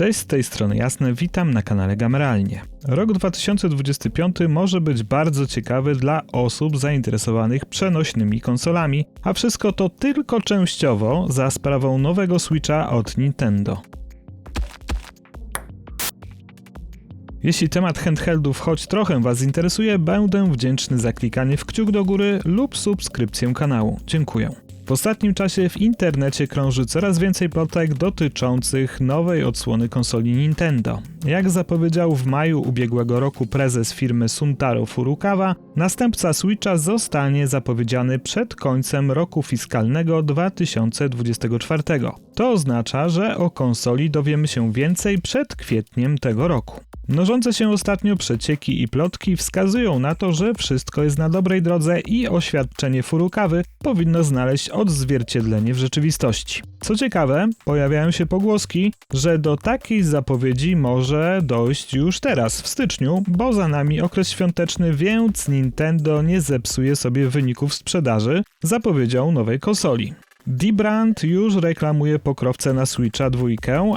Cześć, z tej strony Jasne, witam na kanale Gameralnie. Rok 2025 może być bardzo ciekawy dla osób zainteresowanych przenośnymi konsolami, a wszystko to tylko częściowo za sprawą nowego Switcha od Nintendo. Jeśli temat handheldów choć trochę Was interesuje, będę wdzięczny za klikanie w kciuk do góry lub subskrypcję kanału. Dziękuję. W ostatnim czasie w internecie krąży coraz więcej plotek dotyczących nowej odsłony konsoli Nintendo. Jak zapowiedział w maju ubiegłego roku prezes firmy Suntaro Furukawa, następca Switcha zostanie zapowiedziany przed końcem roku fiskalnego 2024. To oznacza, że o konsoli dowiemy się więcej przed kwietniem tego roku. Mnożące się ostatnio przecieki i plotki wskazują na to, że wszystko jest na dobrej drodze i oświadczenie Furukawy powinno znaleźć odzwierciedlenie w rzeczywistości. Co ciekawe, pojawiają się pogłoski, że do takiej zapowiedzi może dojść już teraz, w styczniu, bo za nami okres świąteczny, więc Nintendo nie zepsuje sobie wyników sprzedaży zapowiedzią nowej konsoli. D-Brand już reklamuje pokrowce na Switcha 2,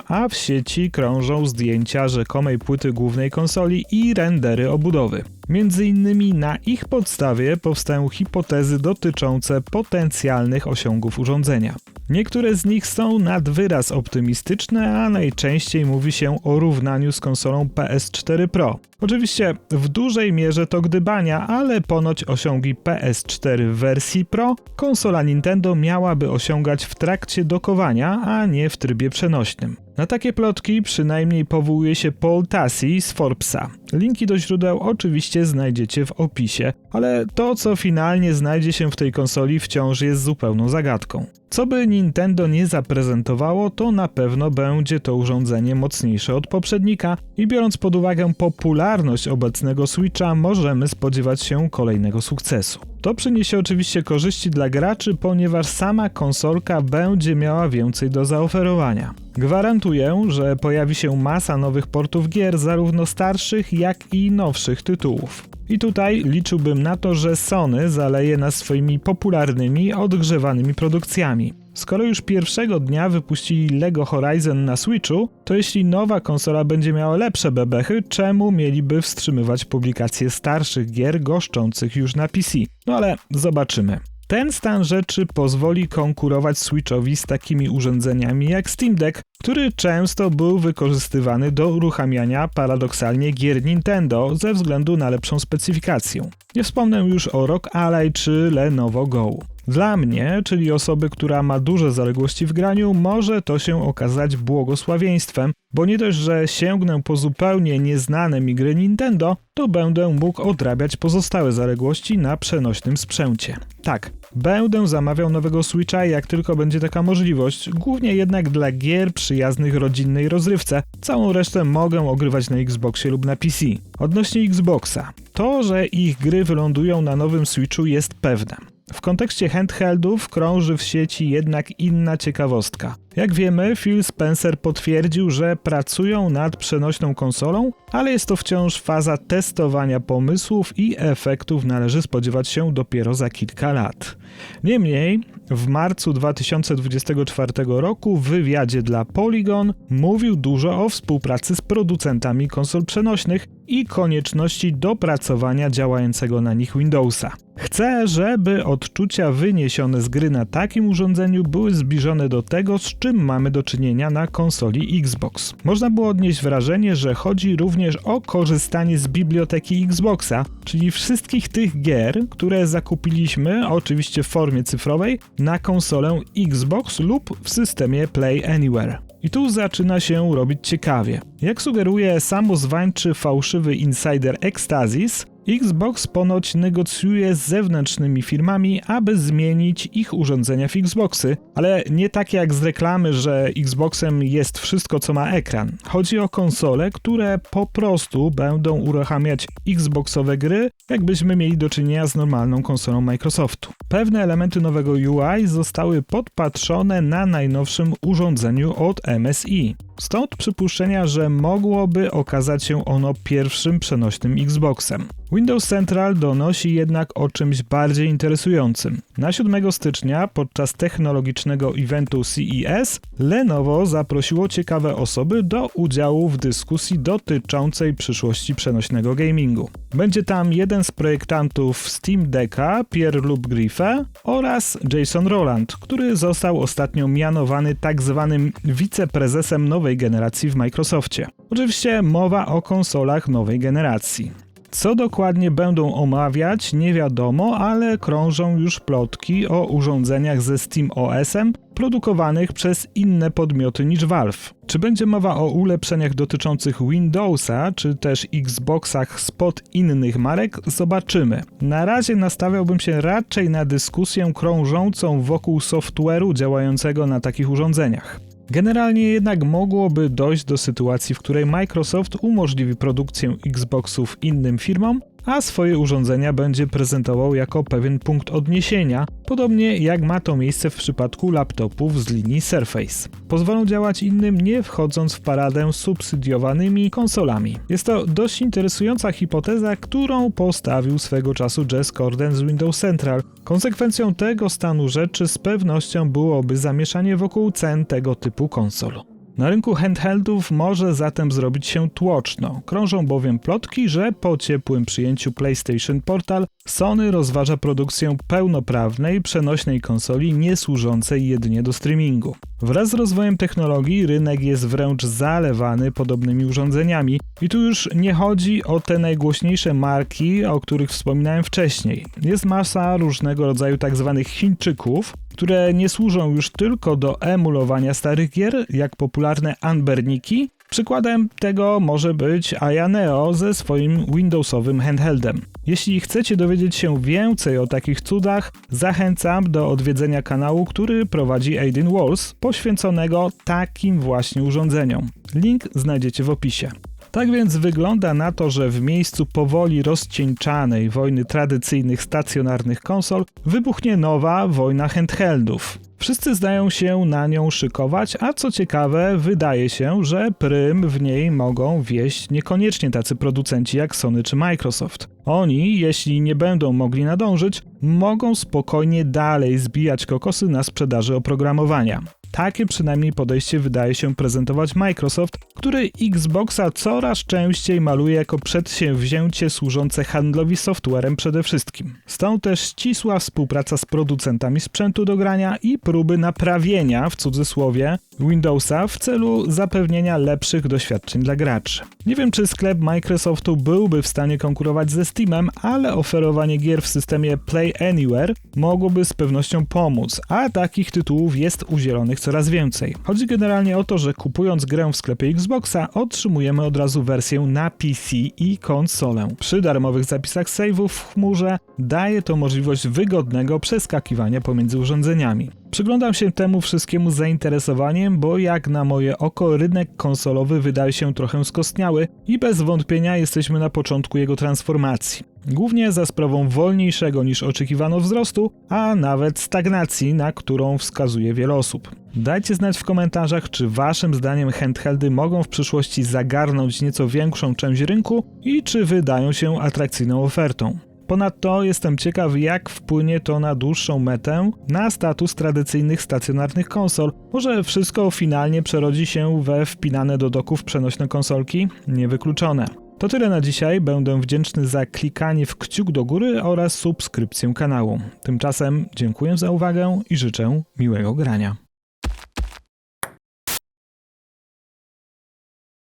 a w sieci krążą zdjęcia rzekomej płyty głównej konsoli i rendery obudowy. Między innymi na ich podstawie powstają hipotezy dotyczące potencjalnych osiągów urządzenia. Niektóre z nich są nad wyraz optymistyczne, a najczęściej mówi się o równaniu z konsolą PS4 Pro. Oczywiście w dużej mierze to gdybania, ale ponoć osiągi PS4 w wersji Pro konsola Nintendo miałaby osiągać w trakcie dokowania, a nie w trybie przenośnym. Na takie plotki przynajmniej powołuje się Paul Tassi z Forbesa. Linki do źródeł oczywiście znajdziecie w opisie, ale to co finalnie znajdzie się w tej konsoli wciąż jest zupełną zagadką. Co by Nintendo nie zaprezentowało, to na pewno będzie to urządzenie mocniejsze od poprzednika i biorąc pod uwagę popularność obecnego Switcha, możemy spodziewać się kolejnego sukcesu. To przyniesie oczywiście korzyści dla graczy, ponieważ sama konsolka będzie miała więcej do zaoferowania. Gwarantuję, że pojawi się masa nowych portów gier, zarówno starszych, jak i nowszych tytułów. I tutaj liczyłbym na to, że Sony zaleje nas swoimi popularnymi, odgrzewanymi produkcjami. Skoro już pierwszego dnia wypuścili LEGO Horizon na Switchu, to jeśli nowa konsola będzie miała lepsze bebechy, czemu mieliby wstrzymywać publikację starszych gier goszczących już na PC? No ale zobaczymy. Ten stan rzeczy pozwoli konkurować Switchowi z takimi urządzeniami jak Steam Deck, który często był wykorzystywany do uruchamiania paradoksalnie gier Nintendo ze względu na lepszą specyfikację. Nie wspomnę już o Rock Ally czy Lenovo Go. Dla mnie, czyli osoby, która ma duże zaległości w graniu, może to się okazać błogosławieństwem, bo nie dość, że sięgnę po zupełnie nieznane mi gry Nintendo, to będę mógł odrabiać pozostałe zaległości na przenośnym sprzęcie. Tak, będę zamawiał nowego Switcha jak tylko będzie taka możliwość, głównie jednak dla gier przyjaznych rodzinnej rozrywce. Całą resztę mogę ogrywać na Xboxie lub na PC. Odnośnie Xboxa, to, że ich gry wylądują na nowym Switchu jest pewne. W kontekście handheldów krąży w sieci jednak inna ciekawostka. Jak wiemy, Phil Spencer potwierdził, że pracują nad przenośną konsolą, ale jest to wciąż faza testowania pomysłów i efektów należy spodziewać się dopiero za kilka lat. Niemniej, w marcu 2024 roku w wywiadzie dla Polygon mówił dużo o współpracy z producentami konsol przenośnych i konieczności dopracowania działającego na nich Windowsa. Chcę, żeby odczucia wyniesione z gry na takim urządzeniu były zbliżone do tego, z czym mamy do czynienia na konsoli Xbox. Można było odnieść wrażenie, że chodzi również o korzystanie z biblioteki Xboxa, czyli wszystkich tych gier, które zakupiliśmy, oczywiście w formie cyfrowej, na konsolę Xbox lub w systemie Play Anywhere. I tu zaczyna się robić ciekawie. Jak sugeruje samozwańczy fałszywy insider Ecstasis, Xbox ponoć negocjuje z zewnętrznymi firmami, aby zmienić ich urządzenia w Xboxy, ale nie tak jak z reklamy, że Xboxem jest wszystko co ma ekran. Chodzi o konsole, które po prostu będą uruchamiać Xboxowe gry, jakbyśmy mieli do czynienia z normalną konsolą Microsoftu. Pewne elementy nowego UI zostały podpatrzone na najnowszym urządzeniu od MSI. Stąd przypuszczenia, że mogłoby okazać się ono pierwszym przenośnym Xboxem. Windows Central donosi jednak o czymś bardziej interesującym. Na 7 stycznia podczas technologicznego eventu CES Lenovo zaprosiło ciekawe osoby do udziału w dyskusji dotyczącej przyszłości przenośnego gamingu. Będzie tam jeden z projektantów Steam Decka, Pierre lub Griffe oraz Jason Roland, który został ostatnio mianowany tak zwanym wiceprezesem nowej generacji w Microsoftie. Oczywiście mowa o konsolach nowej generacji. Co dokładnie będą omawiać, nie wiadomo, ale krążą już plotki o urządzeniach ze Steam OS-em produkowanych przez inne podmioty niż Valve. Czy będzie mowa o ulepszeniach dotyczących Windowsa, czy też Xboxach spod innych marek, zobaczymy. Na razie nastawiałbym się raczej na dyskusję krążącą wokół software'u działającego na takich urządzeniach. Generalnie jednak mogłoby dojść do sytuacji, w której Microsoft umożliwi produkcję Xboxów innym firmom, a swoje urządzenia będzie prezentował jako pewien punkt odniesienia, podobnie jak ma to miejsce w przypadku laptopów z linii Surface. Pozwolą działać innym, nie wchodząc w paradę subsydiowanymi konsolami. Jest to dość interesująca hipoteza, którą postawił swego czasu Jess Corden z Windows Central. Konsekwencją tego stanu rzeczy z pewnością byłoby zamieszanie wokół cen tego typu konsol. Na rynku handheldów może zatem zrobić się tłoczno. Krążą bowiem plotki, że po ciepłym przyjęciu PlayStation Portal Sony rozważa produkcję pełnoprawnej, przenośnej konsoli nie służącej jedynie do streamingu. Wraz z rozwojem technologii rynek jest wręcz zalewany podobnymi urządzeniami i tu już nie chodzi o te najgłośniejsze marki, o których wspominałem wcześniej. Jest masa różnego rodzaju tak zwanych Chińczyków, które nie służą już tylko do emulowania starych gier, jak popularne Anberniki. Przykładem tego może być Ayaneo ze swoim Windowsowym handheldem. Jeśli chcecie dowiedzieć się więcej o takich cudach, zachęcam do odwiedzenia kanału, który prowadzi Aiden Walls, poświęconego takim właśnie urządzeniom. Link znajdziecie w opisie. Tak więc wygląda na to, że w miejscu powoli rozcieńczanej wojny tradycyjnych stacjonarnych konsol wybuchnie nowa wojna handheldów. Wszyscy zdają się na nią szykować, a co ciekawe, wydaje się, że prym w niej mogą wieść niekoniecznie tacy producenci jak Sony czy Microsoft. Oni, jeśli nie będą mogli nadążyć, mogą spokojnie dalej zbijać kokosy na sprzedaży oprogramowania. Takie przynajmniej podejście wydaje się prezentować Microsoft, który Xboxa coraz częściej maluje jako przedsięwzięcie służące handlowi softwarem przede wszystkim. Stąd też ścisła współpraca z producentami sprzętu do grania i próby naprawienia, w cudzysłowie, Windowsa w celu zapewnienia lepszych doświadczeń dla graczy. Nie wiem, czy sklep Microsoftu byłby w stanie konkurować ze Steamem, ale oferowanie gier w systemie Play Anywhere mogłoby z pewnością pomóc, a takich tytułów jest udzielonych coraz więcej. Chodzi generalnie o to, że kupując grę w sklepie Xboxa otrzymujemy od razu wersję na PC i konsolę. Przy darmowych zapisach save'ów w chmurze daje to możliwość wygodnego przeskakiwania pomiędzy urządzeniami. Przyglądam się temu wszystkiemu z zainteresowaniem, bo jak na moje oko rynek konsolowy wydaje się trochę skostniały i bez wątpienia jesteśmy na początku jego transformacji. Głównie za sprawą wolniejszego niż oczekiwano wzrostu, a nawet stagnacji, na którą wskazuje wiele osób. Dajcie znać w komentarzach, czy waszym zdaniem handheldy mogą w przyszłości zagarnąć nieco większą część rynku i czy wydają się atrakcyjną ofertą. Ponadto jestem ciekaw, jak wpłynie to na dłuższą metę na status tradycyjnych stacjonarnych konsol. Może wszystko finalnie przerodzi się we wpinane do doków przenośne konsolki? Niewykluczone. To tyle na dzisiaj. Będę wdzięczny za klikanie w kciuk do góry oraz subskrypcję kanału. Tymczasem dziękuję za uwagę i życzę miłego grania.